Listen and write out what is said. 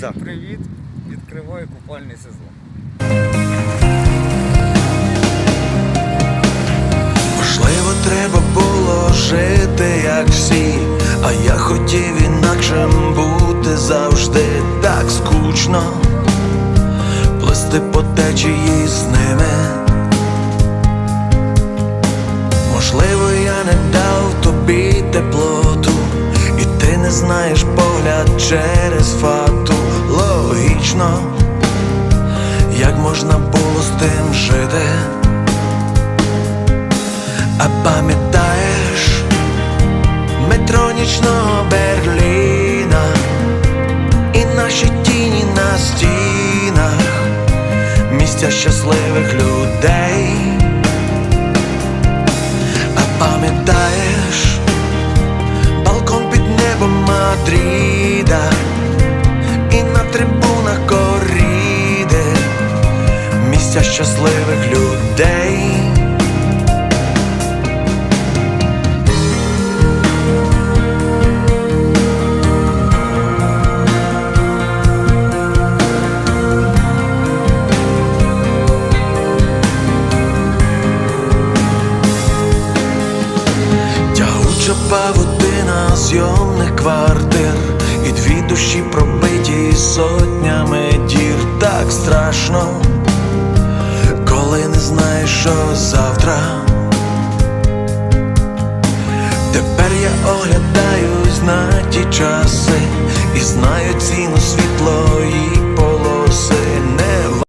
За. Привіт! Відкриваю купальний сезон. Можливо, треба було жити, як всі, а я хотів інакшим бути завжди так скучно, плисти по течії з ними. Можливо, я не дав тобі теплоту, і ти не знаєш погляд через фату. Логічно, як можна було з тим жити. А пам'ятаєш метро нічного Берліна і наші тіні на стінах, місця щасливих людей. А пам'ятаєш балкон під небом Мадріда місця щасливих людей. Тягуча павутина зйомних квартир І дві душі пробиті сотнями що завтра. Тепер я оглядаю на ті часи і знаю ціну світлої полоси.